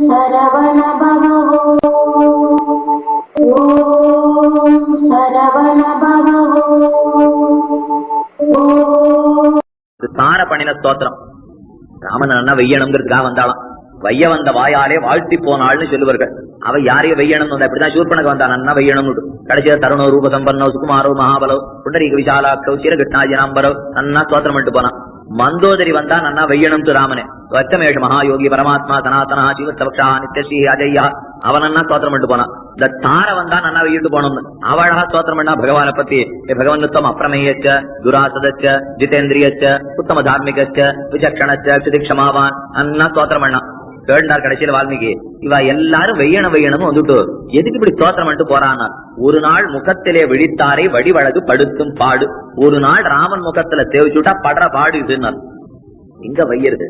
சரவண பவோ ஓம் சரவண பவோ ஓம். பண்ணின ஸ்தோத்திரம். ராமன் அண்ணா வெய்யணுங்கிறதுக்காக வந்தாலும் வைய வந்த வாயாலே வாழ்த்தி போனாள்னு சொல்லுவார்கள். அவ யாரையும் வையணும் வந்தா இப்படிதான் சூர்பனக்கு வந்தான் அண்ணா வெய்யணும் கடைசியா தருணோ ரூப சம்பன்னோ சுகுமாரோ மகாபலோ புண்டரீக விசாலாக்கோ சீரகிருஷ்ணாஜினாம்பரோ அண்ணா சோத்திரம் பண்ணிட்டு போனான். மந்தோதரி வந்தா நன்னா வெய்யணும் ராமனே. வச்சமேஷ மகாயோகி பரமாத்மா சனாதனா ஜீவத்தவக்ஷா நித்யஸ்ரீ அஜய்யா அவனன்னா ஸ்தோத்திரம் பண்ணிட்டு போனான். இந்த தார வந்தா நன்னா வெயிட்டு போனோம்னு. அவளா ஸ்தோத்திரம் பண்ணா பகவான பத்தி. ஏ அப்பிரமேயச்ச துராசதச்ச ஜிதேந்திரியச்ச உத்தம தார்மிகச்ச விசக்ஷணச்ச சுதிக்ஷமாவான். அண்ணா ஸ்தோத்திரம் பண்ணான். கேட்டார் கடைசியில் வால்மீகி. இவ எல்லாரும் வெய்யணும் வெய்யணும் வந்துட்டு எதுக்கு இப்படி ஸ்தோத்திரம் பண்ணிட்டு போறான்னா ஒரு நாள் முகத்திலே விழித்தாரை வடிவழகு படுத்தும் பாடு. ஒரு நாள் ராமன் முகத்துல தேவிச்சுட்டா படுற பாடு இதுன்னு இங்க வையறது.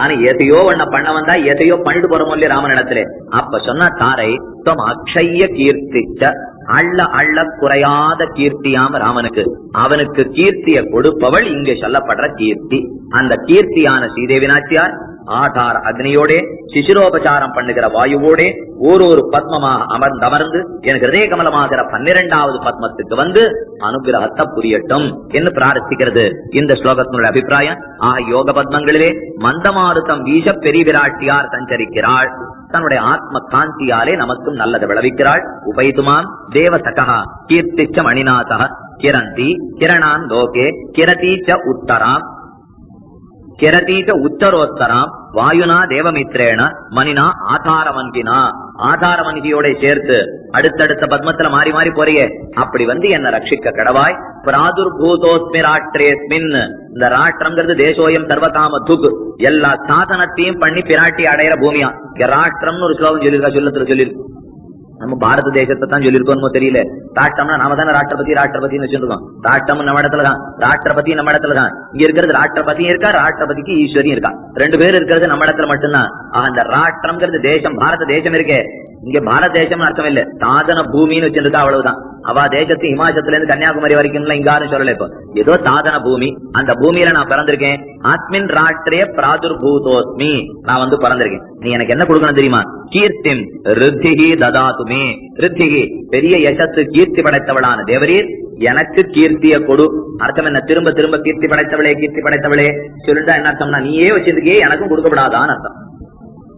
ஆனா எதையோ ஒண்ண பண்ண வந்தா எதையோ பண்ணிட்டு போறோமோ இல்லையா ராமன் இடத்துல. அப்ப சொன்ன தாரை தொம் அக்ஷய கீர்த்திச்ச அள்ள அள்ள குறையாத கீர்த்தியாம ராமனுக்கு. அவனுக்கு கீர்த்திய கொடுப்பவள் இங்கே சொல்லப்படுற கீர்த்தி. அந்த கீர்த்தியான ஸ்ரீதேவி நாச்சியார் ஆதார் அக்னியோட சிசிரோபசாரம் பண்ணுகிற வாயுவோடே ஒரு ஒரு பத்மமாக அமர்ந்தமர்ந்து எனக்கு ஹிருதய கமலமாகிற பன்னிரெண்டாவது பத்மத்துக்கு வந்து அனுகிரகத்தை புரியட்டும் என்று பிரார்த்திக்கிறது. இந்த ஸ்லோகத்தினுடைய அபிப்பிராயம் ஆக யோக பத்மங்களிலே மந்தமாருத்தம் வீச பெரிவிராட்டியார் சஞ்சரிக்கிறாள். தன்னுடைய ஆத்ம காந்தியாலே நமக்கும் நல்லது விளைவிக்கிறாள். உபைதுமாம் தேவசகா கீர்த்திச்ச மணிநாதா கிரந்தி கிரணான் லோகே கிரதீச்ச உத்தராம் கிரதீச்ச உத்தரோத்தராம் வாயுனா தேவமித்ரேன மணினா ஆதாரமன்கினா ஆதாரமன்கியோட சேர்த்து அடுத்தடுத்த பத்மத்துல மாறி மாறி போறியே அப்படி வந்து என்ன ரட்சிக்க கடவாய் பிராதுர்பூதோஸ்மி ராட்ரேஸ்மின் இந்த ராஷ்டிரம்ங்கிறது தேசோயம் சர்வகாம துக் எல்லா சாதனத்தையும் பண்ணி பிராட்டி அடையிற பூமியா இங்க ராஷ்டிரம்னு ஒரு ஸ்லோகம் சொல்லியிருக்கா சொல்லத்துல சொல்லியிருக்கு நம்ம பாரத தேசத்தை தான் சொல்லியிருக்கோம் தெரியல. ராஷ்டிரம்னா நாம தானே ராஷ்டிரபதி ராஷ்டிரபதினு வச்சிருக்கோம். ராஷ்டிரம் நம்ம இடத்துல தான். ராஷ்டிரபதி நம்ம இடத்துல தான். இங்க இருக்கிறது ராஷ்டிரபதியும் இருக்கா? ராஷ்டிரபதிக்கு ஈஸ்வரியும் இருக்கா? ரெண்டு பேர் இருக்கிறது நம்ம இடத்துல மட்டும்தான். அந்த ராஷ்டிரம்ங்கிறது தேசம் பாரத தேசம் இருக்கே. இங்க பாரத தேசம் அர்த்தம் இல்ல. சாதன பூமின்னு வச்சிருந்தா அவ்வளவுதான். அவ தேசத்து இமாச்சத்துல இருந்து கன்னியாகுமரி வரைக்கும் இங்க சொல்லல இப்போ. ஏதோ சாதன பூமி அந்த பூமியில நான் பிறந்திருக்கேன். ஆத்மின் ராஷ்டிரிய பிராதுர்பூதோஸ்மி. நான் வந்து பிறந்திருக்கேன். நீ எனக்கு என்ன கொடுக்கணும் தெரியுமா? கீர்த்திம் ரித்திகி ததாதுமே. ரித்திகி பெரிய யசத்து கீர்த்தி படைத்தவளான தேவரீர் எனக்கு கீர்த்திய கொடு. அர்த்தம் என்ன? திரும்ப திரும்ப கீர்த்தி படைத்தவளே கீர்த்தி படைத்தவளே. சொல்லிட்டா என்ன அர்த்தம்னா நீயே வச்சிருக்கே எனக்கும் கொடுக்கப்படாதான்னு அர்த்தம்.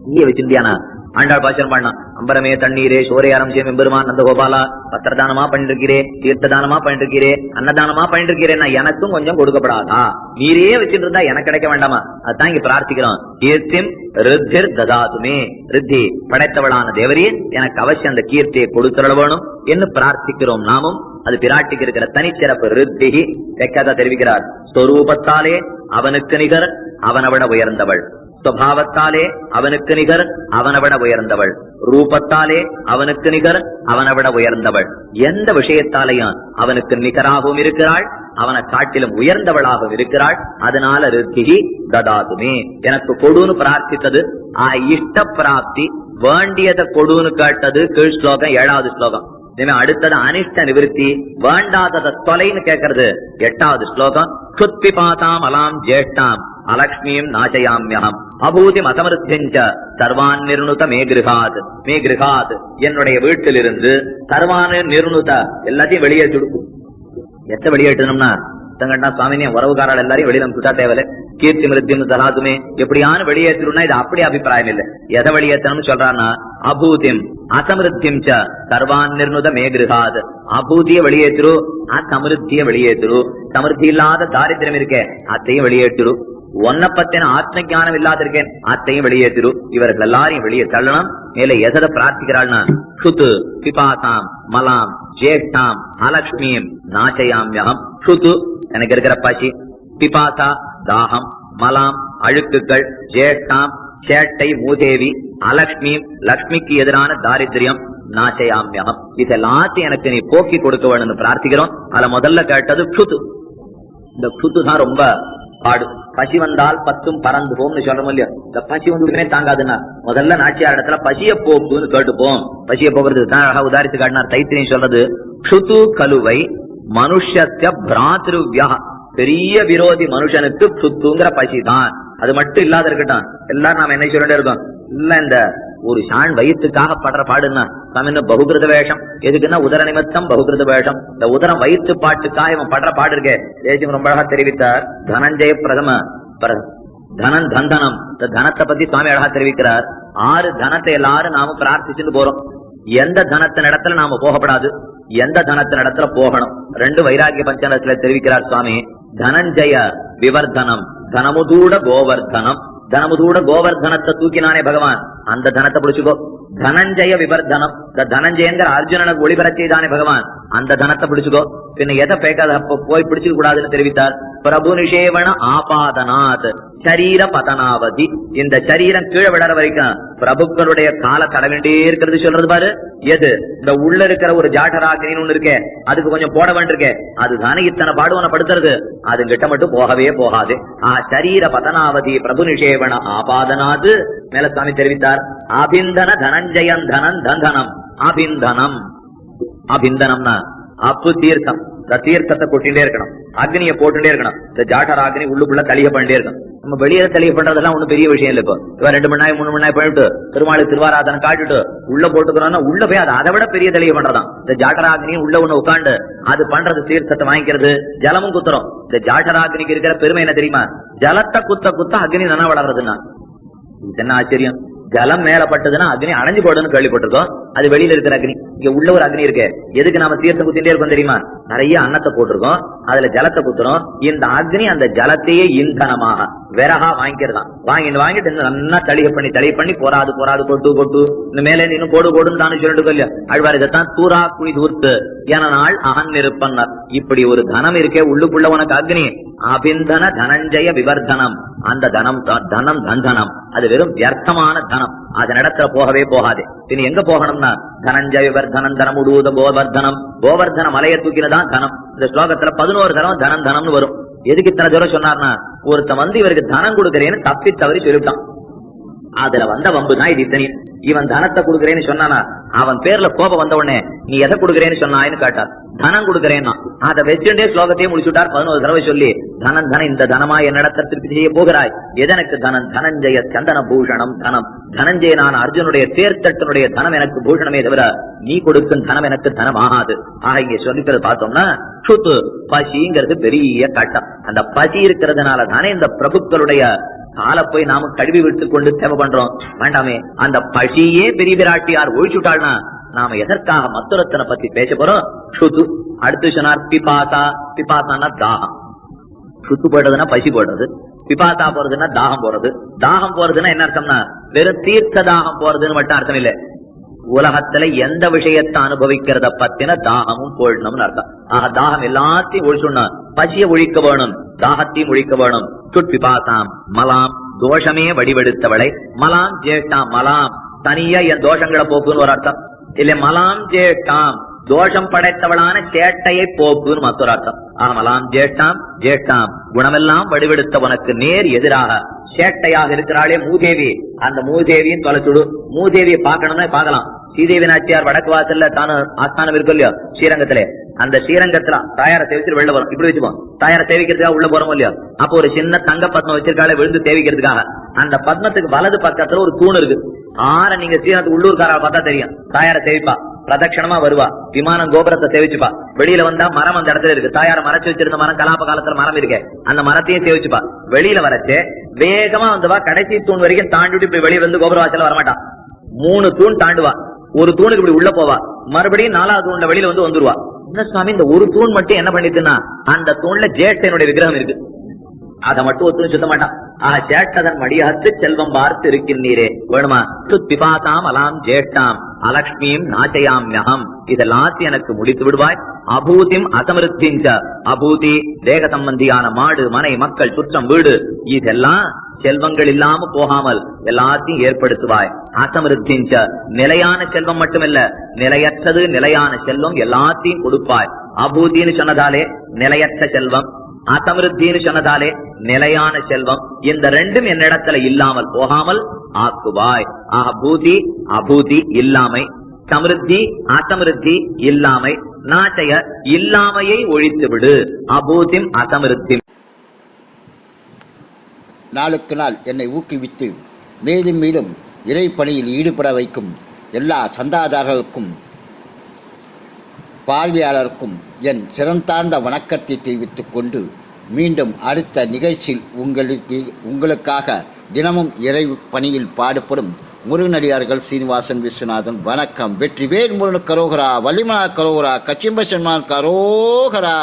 நீயே வச்சிருந்தியானா? ஆண்டாள் பாசனம் பண்ணா அம்பரமே தண்ணீரே சோரே அரம்சியம் எம்பெருமான் நந்த கோபாலா பத்திரதானமா பண்ணிருக்கிறே தீர்த்ததானமா பண்ணிட்டு பண்ணிருக்கிறே அன்னதானமா பண்ணிட்டு நான் எனக்கும் கொஞ்சம் கொடுக்கப்படாதா? நீரே வச்சுட்டு இருந்தா எனக்கு கிடைக்க வேண்டாமா? அதுதான் இங்க பிரார்த்திக்கிறோம். கீர்த்திம் ரித்திர் ததாதுமே. ரித்தி படைத்தவளான தேவரே எனக்கு அவசியம் அந்த கீர்த்தியை கொடுத்துட வேணும் என்று பிரார்த்திக்கிறோம் நாமும். அது பிராட்டிக்கு இருக்கிற தனிச்சிறப்பு ரித்திகி வெக்கதா தெரிவிக்கிறார். ஸ்வரூபத்தாலே அவனுக்கு நிகர் அவனை விட உயர்ந்தவள். சுவாவத்தாலே அவனுக்கு நிகர் அவனவிட உயர்ந்தவள். ரூபத்தாலே அவனுக்கு நிகர் அவனவிட உயர்ந்தவள். எந்த விஷயத்தாலையும் அவனுக்கு நிகராகவும் இருக்கிறாள் அவனை காட்டிலும் உயர்ந்தவளாகவும் இருக்கிறாள். அதனால ரித்திகி ததாதுமே எனக்கு கொடுன்னு பிரார்த்தித்தது ஆ இஷ்ட பிராப்தி வேண்டியதை கொடுன்னு கேட்டது கீழ் ஸ்லோகம் ஏழாவது ஸ்லோகம். இனிமே அடுத்தது அனிஷ்ட நிவிருத்தி வேண்டாதத தொலைன்னு கேட்கறது எட்டாவது ஸ்லோகம் சுத்தி பாதாம் அலாம் ஜேஷ்டாம் அலக்ஷ்மியும் நாசயாமியம் அபூதி மதமருத்தஞ்ச சர்வான் நிர்ணுத மே கிருகாத். மே கிருகாத் என்னுடைய வீட்டிலிருந்து சர்வான் நிர்ணுத எல்லாத்தையும் வெளியே எத்த வெளியேற்றணும்னா? தங்கண்ணா சுவாமினி உறவுகாரால் எல்லாரையும் வெளியில சுட்டா தேவையில்ல. கீர்த்தி மிருத்தியும் தலாதுமே எப்படியான வெளியேற்றணும்னா இது அப்படி அபிப்பிராயம் இல்ல. எதை வெளியேற்றணும்னு சொல்றான்னா அபூதிம் அசமிருத்தியம் ச சர்வான் நிர்ணுத மேகிருகாது அபூதிய வெளியேற்று அசமிருத்திய வெளியேற்று சமிருத்தி இல்லாத தாரித்திரம் இருக்கே அத்தையும் வெளியேற்று ஒன்ன பத்தின ஆத்ம ஞானம் இல்லாதிருக்கேன் அத்தையும் வெளியேற்றிரு. இவர்கள் எல்லாரையும் வெளியே தள்ளணும் மேல எதை பிரார்த்திக்கிறாள்னா சுத்து பிபாசாம் மலாம் ஜேஷ்டாம் அலக்ஷ்மியும் நாச்சயாமியகம் சுத்து எனக்கு இருக்கிற பசி. பிபாசா தாகம் மலாம் அழுக்குகள் ஜேஷ்டாம் சேட்டை மூதேவி அலக்ஷ்மி லக்ஷ்மிக்கு எதிரான தாரித்திரியம் நாசையாமியகம். இது எல்லாத்தையும் எனக்கு நீ போக்கி கொடுக்க வேணும்னு பிரார்த்திக்கிறோம். அதுல முதல்ல கேட்டது புது இந்த புது தான் ரொம்ப பாடு. பசி வந்தால் பத்தும் பறந்து போம்னு சொல்றோம் இல்லையா? இந்த பசி வந்து தாங்காதுன்னா முதல்ல நாச்சியார் இடத்துல பசிய போக்குன்னு கேட்டுப்போம். பசிய போக்குறது தான் அழகா உதாரித்து காட்டினார் தைத்திரியம் சொல்றது சுத்து கலுவை மனுஷத்த பிராத்ருவியா பெரிய விரோதி மனுஷனுக்கு சுத்துங்கிற பசி தான். அது மட்டும் இல்லாத இருக்கட்டும். எல்லாரும் நாம என்ன சொல்லிட்டு இருக்கோம்? இல்ல இந்த ஒரு ஷான் வயிற்றுக்காக படுற பாடுன்னா தமிழ் பகுகிருத வேஷம்? எதுக்குன்னா உதர நிமித்தம் பகுகிருத வேஷம். இந்த உதரம் வயிற்று பாட்டுக்காக இவன் படுற பாடு இருக்கே. தேசியம் ரொம்ப அழகா தெரிவித்தார். தனஞ்சய பிரதம பிர- தனன் தந்தனம். இந்த தனத்தை பத்தி சுவாமி அழகா தெரிவிக்கிறார். ஆறு தனத்தை எல்லாரும் நாம பிரார்த்திச்சுட்டு போறோம். எந்த தனத்தின் இடத்துல நாம போகப்படாது? எந்த தனத்தின் இடத்துல போகணும்? ரெண்டு வைராகிய பஞ்சனத்துல தெரிவிக்கிறார் சுவாமி தனஞ்சய விவர்தனம் தனமுதூட கோவர்தனம் தனமுதூட கோவர்தனத்தை தூக்கினானே பகவான். அந்த தனத்தை பிடிச்சுக்கோ. தனஞ்சய விவர்தனம். இந்த தனஞ்சயங்கிற அர்ஜுனனுக்கு ஒளிபெற செய்தானே பகவான். அந்த தனத்தை பிடிச்சுக்கோ. பின்ன எதை பேக்காத அப்ப போய் பிடிச்சுக்க கூடாதுன்னு தெரிவித்தார். பிரபு நிஷேவன ஆபாதனாத். சரீர பதனாவதி. இந்த சரீரம் கீழே விழற வரைக்கும் பிரபுக்களுடைய கால கடவேண்டே இருக்கிறது சொல்றது பாரு. எது? இந்த உள்ள இருக்கிற ஒரு ஜாட்டராகின்னு ஒண்ணு இருக்கே. அதுக்கு கொஞ்சம் போட வேண்டியிருக்கே. அதுதானே இத்தனை பாடுவன படுத்துறது. அது கிட்ட மட்டும் போகவே போகாது. ஆ சரீர பதனாவதி பிரபு ஏவன ஆபாதனாது. மேல சுவாமி தெரிவித்தார். அபிந்தன தனஞ்சயன் தனன் தந்தனம். அபிந்தனம். அபிந்தனம்னா அப்பு தீர்த்தம். இந்த தீர்த்தத்தை கொட்டிட்டே இருக்கணும். அக்னியை போட்டுட்டே இருக்கணும். இந்த ஜாட்டர் அக்னி உள்ளுக்குள்ள தளிக பண்ணிட்டே இருக்கணும். நம்ம வெளியில தெளிவு பண்றதெல்லாம் ஒண்ணும் பெரிய விஷயம் இல்ல இப்போ. இவன் ரெண்டு மணி நேரம் மூணு மணி நேரம் பண்ணிட்டு திருமாலு திருவாராதனை காட்டுட்டு உள்ள போட்டுக்கிறோம்னா உள்ள போய் அதை விட பெரிய தெளிவு பண்றதான். இந்த ஜாட்டராகினியும் உள்ள ஒண்ணு உட்காந்து அது பண்றது தீர்த்தத்தை வாங்கிக்கிறது ஜலமும் குத்துறோம். இந்த ஜாட்டராகினிக்கு இருக்கிற பெருமை என்ன தெரியுமா? ஜலத்தை குத்த குத்த அக்னி தானே வளர்றதுன்னா. இது என்ன ஆச்சரியம்? ஜலம் மேல பட்டதுன்னா அக்னி அணைஞ்சு போடுன்னு கேள்விப்பட்டிருக்கோம். அது வெளியில இருக்கிற அக்னி. இங்க உள்ள ஒரு அக்னி இருக்கு. எதுக்கு நாம தீர்த்தம் குத்திட்டே இருக்கோம் தெரியுமா? நிறைய அன்னத்தை போட்டிருக்கோம். அதுல ஜலத்தை குத்துறோம். இந்த அக்னி அந்த ஜலத்தையே இந்தனமாக விறகா வாங்கிக்கிறதா வாங்கிட்டு வாங்கிட்டு நல்லா தளிக பண்ணி தளிக பண்ணி போராது போராது கொட்டு கொட்டு இந்த மேல இன்னும் போடு போடுன்னு தானே சொல்லிட்டு இல்லையா? அழ்வார் இதைத்தான் தூரா குழி தூர்த்து. என நாள் அகன் இருப்பன்னர் இப்படி ஒரு தனம் இருக்கே உள்ளுக்குள்ள உனக்கு அக்னி. அபிந்தன தனஞ்சய விவர்தனம். அந்த தனம் தனம் தந்தனம் அது வெறும் வியர்த்தமான தனம். அதன் இடத்துல போகவே போகாது. இனி எங்க போகணும்னா தனஞ்சய விவர்தனம் தனமுடுவத கோவர்தனம் கோவர்தன மலையை தூக்கினதான் தனம். இந்த ஸ்லோகத்துல பதினோரு தரம் தனம் தனம்னு வரும். எதுக்கு இத்தனை தூரம் சொன்னார்னா ஒருத்தன் வந்து இவருக்கு தனம் கொடுக்கறேன்னு தப்பி தவறி சொல்லிவிட்டான் அதுல வந்த வம்பு தான் இது இத்தனை இவன் தனத்தை கொடுக்கறேன்னு சொன்னானா? அவன் பேர்ல கோபம் வந்த உடனே நீ எதை கொடுக்கறேன்னு சொன்னான்னு கேட்டார். தனம் கொடுக்கறேன்னா. அதை வச்சுட்டே ஸ்லோகத்தையே முடிச்சுட்டார். பதினோரு தடவை சொல்லி தனம் தன இந்த தனமா என்னிடத்த திருப்பி செய்ய போகிறாய். எதனுக்கு தனம்? தனஞ்சய சந்தன பூஷணம் தனம். தனஞ்சயனான அர்ஜுனுடைய தேர்தட்டனுடைய தனம் எனக்கு பூஷணமே தவிர நீ கொடுக்கும் தனம் எனக்கு தனம் ஆகாது ஆக இங்க சொல்லிக்கிறது பார்த்தோம்னா சுத்து பசிங்கிறது பெரிய கட்டம். அந்த பசி இருக்கிறதுனால தானே இந்த பிரபுக்களுடைய காலை போய் நாம கழுவி விட்டு கொண்டு தேவை பண்றோம். வேண்டாமே அந்த பசியே பெரிய பிராட்டியார் ஒழிச்சுட்டாள்னா நாம எதற்காக மத்துரத்தனை பத்தி பேச போறோம்? சுது அடுத்து சொன்னார் பிபாசா. பிபாசான்னா தாகம். சுத்து போடுறதுன்னா பசி போடுறது. பிபாசா போறதுன்னா தாகம் போறது தாகம் போறதுன்னா என்ன அர்த்தம்னா வெறும் தீர்த்த தாகம் போறதுன்னு மட்டும் அர்த்தம் இல்ல. உலகத்துல எந்த விஷயத்தை அனுபவிக்கிறத பத்தின தாகமும் போடணும்னு அர்த்தம். ஆக தாகம் எல்லாத்தையும் ஒழிச்சுடணும் பசிய ஒழிக்க வேணும் தாகத்தையும் ஒழிக்க வேணும். சுட்பிபாசாம் மலாம் தோஷமே வடிவெடுத்தவளை. மலாம் ஜேஷ்டாம் மலாம். தனியா என் தோஷங்களை போக்குன்னு ஒரு அர்த்தம். இல்ல மலாம் ஜேஷ்டாம் தோஷம் படைத்தவளான சேட்டையை போக்குன்னு மற்றொரு அர்த்தம். ஆமலாம் ஜேஷ்டாம் ஜேஷ்டாம் குணமெல்லாம் வடிவெடுத்த உனக்கு நேர் எதிராக சேட்டையாக இருக்கிறாளே மூதேவி. அந்த மூதேவியும் தொலைச்சுடு மூதேவியை பார்க்கணும்னா பார்க்கலாம். ஸ்ரீதேவி நாச்சியார் வடக்கு வாசல்ல தானு ஆஸ்தானம் இருக்கும் இல்லையோ ஸ்ரீரங்கத்திலே. அந்த ஸ்ரீரங்கத்துல தாயார சேவிச்சு வெளில வரும் இப்படி வச்சுப்போம் தாயார சேவிக்கிறதுக்காக உள்ள போறோம் இல்லையோ. அப்போ ஒரு சின்ன தங்க பத்மம் வச்சிருக்காளே விழுந்து சேவிக்கிறதுக்காக. அந்த பத்மத்துக்கு வலது பக்கத்துல ஒரு தூண் இருக்கு. ஆற நீங்க ஸ்ரீரங்கத்துக்கு உள்ளூர்காரா பார்த்தா தெரியும். தாயார சேவிப்பா. பிரதட்சணமா வருவா. விமானம் கோபுரத்தை சேவிச்சுப்பா. வெளியில வந்தா மரம் அந்த இடத்துல இருக்கு. தாயார மறைச்சு வச்சிருந்த மரம் கலாப காலத்துல மரம் இருக்கு. அந்த மரத்தையும் சேவிச்சுப்பா. வெளியில வரச்சு வேகமா வந்துவா. கடைசி தூண் வரைக்கும் தாண்டிட்டு இப்படி வெளியே வந்து கோபுர வாசல்ல வரமாட்டான் மூணு தூண் தாண்டுவா. ஒரு தூணுக்கு இப்படி உள்ள போவா. மறுபடியும் நாலாவது தூண்ல வெளியில வந்து வந்துருவா. என்ன சுவாமி இந்த ஒரு தூண் மட்டும் என்ன பண்ணிட்டுன்னா அந்த தூண்ல ஜேஷ்டனுடைய விக்கிரகம் இருக்கு. அதை மட்டும் ஒத்துன்னு சொல்ல மாட்டான். ஆஹ் சேட்டதன் மடியகத்து செல்வம் பார்த்து இருக்கின்றீரே வேணுமா? பிபாசாம் அலாம் ஜேஷ்டாம் அலக்ஷ்மியும் நாச்சயாம் நகம் இதெல்லாத்தையும் எனக்கு முடித்து விடுவாய். அபூதிம் அசமிருத்திஞ்ச அபூதி தேக சம்பந்தியான மாடு மனை மக்கள் சுற்றம் வீடு. இதெல்லாம் செல்வங்கள் இல்லாம போகாமல் எல்லாத்தையும் ஏற்படுத்துவாய். அசமிருத்திஞ்ச நிலையான செல்வம் மட்டுமில்ல நிலையற்றது நிலையான செல்வம் எல்லாத்தையும் கொடுப்பாய். அபூதின்னு சொன்னதாலே நிலையற்ற செல்வம். அசமிருத்தின்னு சொன்னதாலே நிலையான செல்வம். இந்த ரெண்டும் என்னிடத்துல இல்லாமல் போகாமல் ஆக்குவாய். ஆக பூதி அபூதி இல்லாமை. சமிருத்தி அசமிருத்தி இல்லாமை. நாட்டைய இல்லாமையை ஒழித்து விடு அபூதிம் அசமிருத்தி நாளுக்கு நாள் என்னை ஊக்குவித்து மேலும் மேலும் இறைப்பணியில் ஈடுபட வைக்கும் எல்லா சந்தாதாரர்களுக்கும் பார்வையாளருக்கும் என் சிறந்தார்ந்த வணக்கத்தை தெரிவித்துக் கொண்டு மீண்டும் அடுத்த நிகழ்ச்சியில் உங்களுக்கு உங்களுக்காக தினமும் இறை பணியில் பாடுபடும் முருகனடியார்கள் சீனிவாசன் விஸ்வநாதன். வணக்கம். வெற்றிவேல் முருகன் கரோகரா வள்ளிமலா கரோகரா கச்சிம்பசன்மான் கரோகரா.